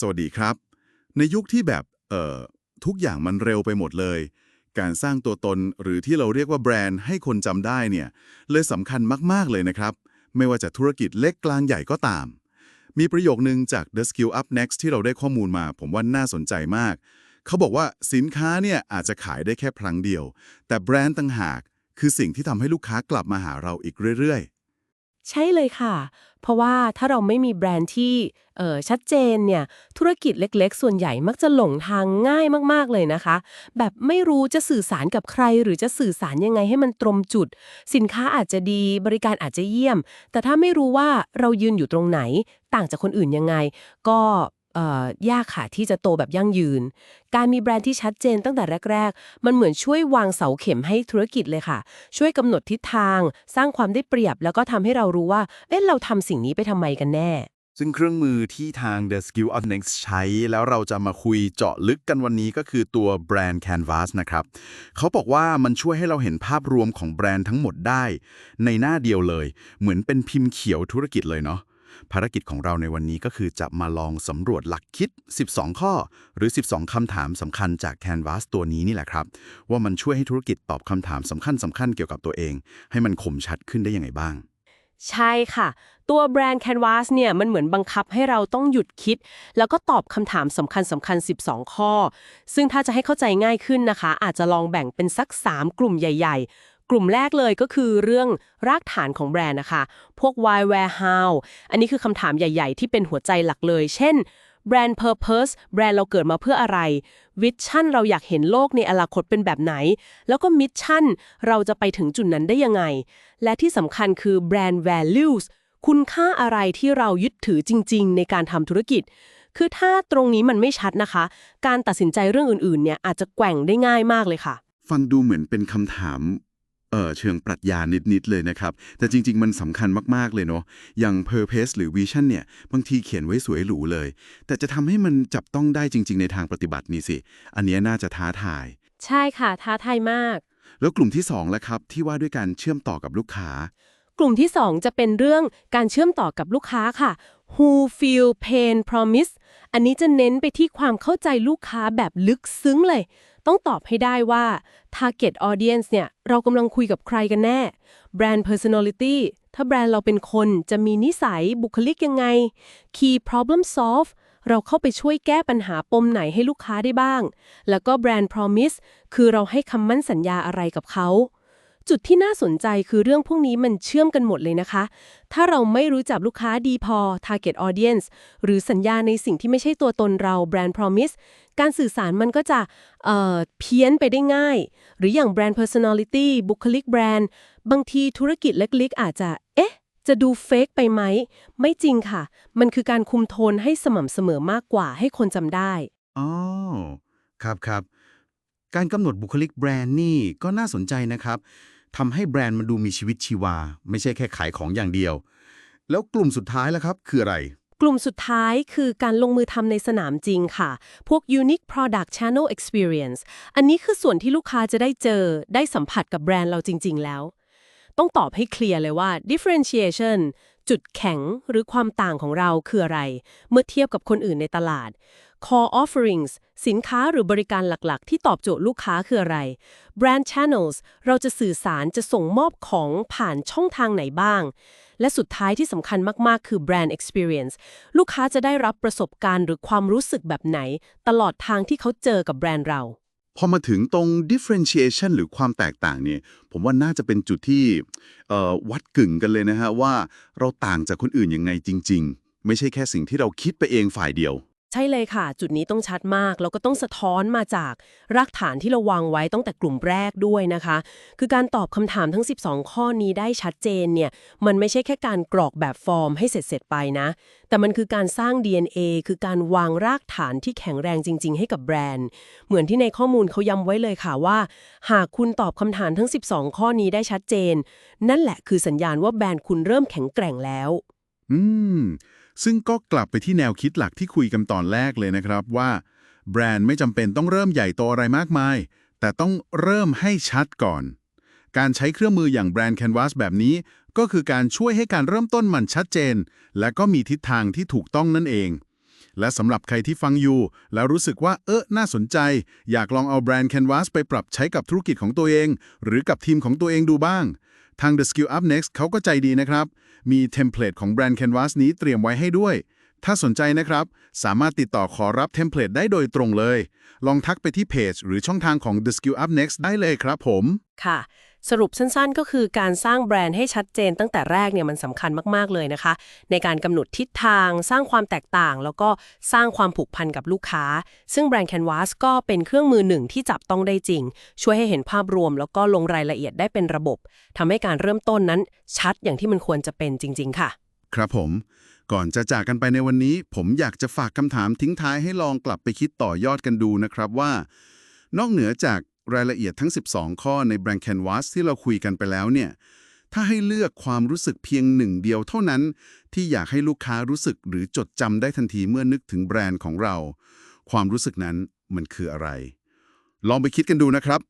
สวัสดีครับ ในยุคที่แบบเอ่อทุกอย่างมันเร็วไปหมดเลย การสร้างตัวตนหรือที่เราเรียกว่าแบรนด์ให้คนจำได้เนี่ยเลยสำคัญมาก ๆ เลยนะครับ ไม่ว่าจะธุรกิจเล็กกลางใหญ่ก็ตาม มีประโยคนึงจาก The Skill Up Next ที่เราได้ข้อมูลมา ผมว่าน่าสนใจมาก เขาบอกว่าสินค้าเนี่ยอาจจะขายได้แค่ครั้งเดียว แต่แบรนด์ต่างหาก คือสิ่งที่ทำให้ลูกค้ากลับมาหาเราอีกเรื่อย ใช่เลยค่ะ เพราะว่าถ้าเราไม่มีแบรนด์ที่เออชัดเจนเนี่ย ธุรกิจเล็กๆ ส่วนใหญ่มักจะหลงทางง่ายมากๆเลยนะคะ แบบไม่รู้จะสื่อสารกับใคร หรือจะสื่อสารยังไงให้มันตรงจุด สินค้าอาจจะดีบริการอาจจะเยี่ยม แต่ถ้าไม่รู้ว่าเรายืนอยู่ตรงไหน ต่างจากคนอื่นยังไง ก็ ยากค่ะที่จะโตแบบยั่งยืน การมีแบรนด์ที่ชัดเจนตั้งแต่แรก ๆ มันเหมือนช่วยวางเสาเข็มให้ธุรกิจเลยค่ะ ช่วยกำหนดทิศทาง สร้างความได้เปรียบ แล้วก็ทำให้เรารู้ว่า เอ๊ะ เราทำสิ่งนี้ไปทำไมกันแน่ ซึ่งเครื่องมือที่ทาง The Skill of Next ใช้ แล้วเราจะมาคุยเจาะลึกกันวันนี้ก็คือตัวแบรนด์ Canvas นะครับ เขาบอกว่ามันช่วยให้เราเห็นภาพรวมของแบรนด์ทั้งหมดได้ ในหน้าเดียวเลย เหมือนเป็นพิมพ์เขียวธุรกิจเลยเนาะ ภารกิจของเราในวันนี้ก็คือจะมาลองสำรวจหลักคิด 12 ข้อ หรือ 12 คำถามสำคัญจาก Canvas ตัวนี้นี่แหละครับ ว่ามันช่วยให้ธุรกิจตอบคำถามสำคัญสำคัญๆเกี่ยวกับตัวเอง ให้มันคมชัดขึ้นได้ยังไงบ้าง ใช่ค่ะ ตัวแบรนด์ Canvas เนี่ยมันเหมือนบังคับให้เราต้องหยุดคิด แล้วก็ตอบคำถามสำคัญสำคัญ 12 ข้อ ซึ่งถ้าจะให้เข้าใจง่ายขึ้นนะคะ อาจจะลองแบ่งเป็นสัก 3 กลุ่มใหญ่ ๆ กลุ่มแรกเลยก็คือเรื่องรากฐานของแบรนด์นะคะ พวก why where how อันนี้คือคำถามใหญ่ ๆ ที่เป็นหัวใจหลักเลย เช่นแบรนด์ purpose แบรนด์เราเกิดมาเพื่ออะไรวิชั่นเราอยากเห็นโลกในอนาคตเป็นแบบไหน แล้วก็มิชชั่นเราจะไปถึงจุดนั้นได้ยังไง และที่สำคัญคือแบรนด์ values คุณค่าอะไรที่เรายึดถือจริง ๆ ในการทำธุรกิจ คือถ้าตรงนี้มันไม่ชัดนะคะ การตัดสินใจเรื่องอื่นๆเนี่ยอาจจะแกว่งได้ง่ายมากเลยค่ะ ฟังดูเหมือนเป็นคำถาม เอ่อเชิงปรัชญานิด ๆ เลยนะครับ แต่จริง ๆ มันสำคัญมาก ๆ เลยเนาะอย่าง purpose หรือ vision เนี่ย บางทีเขียนไว้สวยหรูเลย แต่จะทำให้มันจับต้องได้จริง ๆ ในทางปฏิบัตินี่สิ อันเนี้ยน่าจะท้าทาย ใช่ค่ะ ท้าทายมาก แล้วกลุ่มที่2แล้วครับ ที่ว่าด้วยการเชื่อมต่อกับลูกค้า กลุ่มที่ 2 จะเป็นเรื่องการเชื่อมต่อกับลูกค้าค่ะ who feel pain promise อันนี้จะเน้นไปที่ความเข้าใจลูกค้าแบบลึกซึ้งเลย ต้องตอบให้ได้ว่า target audience เนี่ย เรากำลังคุยกับใครกันแน่ brand personality ถ้าแบรนด์เราเป็นคนจะมีนิสัยบุคลิกยังไง key problem solve เราเข้าไปช่วยแก้ปัญหาปมไหนให้ลูกค้าได้บ้าง แล้วก็ brand promise คือเราให้คำมั่นสัญญาอะไรกับเขา จุดที่น่าสนใจคือเรื่องพวกนี้มันเชื่อมกันหมดเลยนะคะ ถ้าเราไม่รู้จักลูกค้าดีพอ target audience หรือสัญญาในสิ่งที่ไม่ใช่ตัวตนเรา brand promise การสื่อสารมันก็จะเเพี้ยนไปได้ง่าย หรืออย่าง brand personality บุคลิกแบรนด์ บางทีธุรกิจเล็กๆ อาจจะ เอ๊ะ จะดูเฟกไปไหม ไม่จริงค่ะ มันคือการคุมโทนให้สม่ำเสมอมากกว่าให้คนจำได้ อ๋อ ครับครับ การกำหนดบุคลิกแบรนด์นี่ก็น่าสนใจนะครับ ทำให้แบรนด์มันดูมีชีวิตชีวา ไม่ใช่แค่ขายของอย่างเดียว แล้วกลุ่มสุดท้ายแล้วครับ คืออะไร กลุ่มสุดท้ายคือการลงมือทำในสนามจริงค่ะ พวก unique product channel experience อันนี้คือส่วนที่ลูกค้าจะได้เจอ ได้สัมผัสกับแบรนด์เราจริง ๆ แล้ว ต้องตอบให้เคลียร์เลยว่า differentiation จุดแข็งหรือความต่างของเราคืออะไร เมื่อเทียบกับคนอื่นในตลาด core offerings สินค้าหรือบริการหลักๆ ที่ตอบโจทย์ลูกค้าคืออะไร brand channels เราจะสื่อสารจะส่งมอบของผ่านช่องทางไหนบ้าง และสุดท้ายที่สำคัญมาก ๆ คือ brand experience ลูกค้าจะได้รับประสบการณ์หรือความรู้สึกแบบไหน ตลอดทางที่เขาเจอกับแบรนด์เรา พอมาถึงตรง differentiation หรือความแตกต่างเนี่ย ผมว่าน่าจะเป็นจุดที่เอ่อวัดกึ่งกันเลยนะฮะว่าเราต่างจากคนอื่นยังไงจริง ๆ ไม่ใช่แค่สิ่งที่เราคิดไปเองฝ่ายเดียว ใช่เลยค่ะ จุดนี้ต้องชัดมาก แล้วก็ต้องสะท้อนมาจากรากฐานที่เราวางไว้ตั้งแต่กลุ่มแรกด้วยนะคะ คือการตอบคำถามทั้ง 12 ข้อนี้ได้ชัดเจนเนี่ย มันไม่ใช่แค่การกรอกแบบฟอร์มให้เสร็จๆไปนะ แต่มันคือการสร้าง DNA คือการวางรากฐานที่แข็งแรงจริง ๆ ให้กับแบรนด์ เหมือนที่ในข้อมูลเขาย้ำไว้เลยค่ะว่า หากคุณตอบคำถามทั้ง 12 ข้อนี้ได้ชัดเจน นั่นแหละคือสัญญาณว่าแบรนด์คุณเริ่มแข็งแกร่งแล้ว อืม ซึ่งก็กลับไปที่แนวคิดหลักที่คุยกันตอนแรกเลยนะครับว่า แบรนด์ไม่จำเป็นต้องเริ่มใหญ่โตอะไรมากมาย แต่ต้องเริ่มให้ชัดก่อน การใช้เครื่องมืออย่างแบรนด์ Canvas แบบนี้ ก็คือการช่วยให้การเริ่มต้นมันชัดเจน และก็มีทิศทางที่ถูกต้องนั่นเอง และสำหรับใครที่ฟังอยู่ แล้วรู้สึกว่าเออน่าสนใจ อยากลองเอาแบรนด์ Canvas ไปปรับใช้กับธุรกิจของตัวเอง หรือกับทีมของตัวเองดูบ้าง ทาง The Skill Up Next เขาก็ใจดีนะครับ มีเทมเพลตของแบรนด์ Canvas นี้เตรียมไว้ให้ด้วย ถ้าสนใจนะครับ สามารถติดต่อขอรับเทมเพลตได้โดยตรงเลย ลองทักไปที่เพจหรือช่องทางของ The Skill Up Next ได้เลยครับผม ค่ะ สรุปสั้นๆ ก็คือการสร้างแบรนด์ให้ชัดเจนตั้งแต่แรกเนี่ยมันสำคัญมากๆเลยนะคะ ในการกำหนดทิศทาง สร้างความแตกต่าง แล้วก็สร้างความผูกพันกับลูกค้า ซึ่งแบรนด์ Canvas ก็เป็นเครื่องมือหนึ่งที่จับต้องได้จริง ช่วยให้เห็นภาพรวม แล้วก็ลงรายละเอียดได้เป็นระบบทำให้การเริ่มต้นนั้นชัดอย่างที่มันควรจะเป็นจริง ๆ ค่ะ ครับผมก่อนจะจากกันไปในวันนี้ ผมอยากจะฝากคำถามทิ้งท้ายให้ลองกลับไปคิดต่อยอดกันดูนะครับว่า นอกเหนือจาก รายละเอียดทั้ง 12 ข้อในแบรนด์แคนวาสที่เราคุยกันไปแล้วเนี่ย ถ้าให้เลือกความรู้สึกเพียงหนึ่งเดียวเท่านั้น ที่อยากให้ลูกค้ารู้สึกหรือจดจำได้ทันทีเมื่อนึกถึงแบรนด์ของเรา ความรู้สึกนั้นมันคืออะไร ลองไปคิดกันดูนะครับ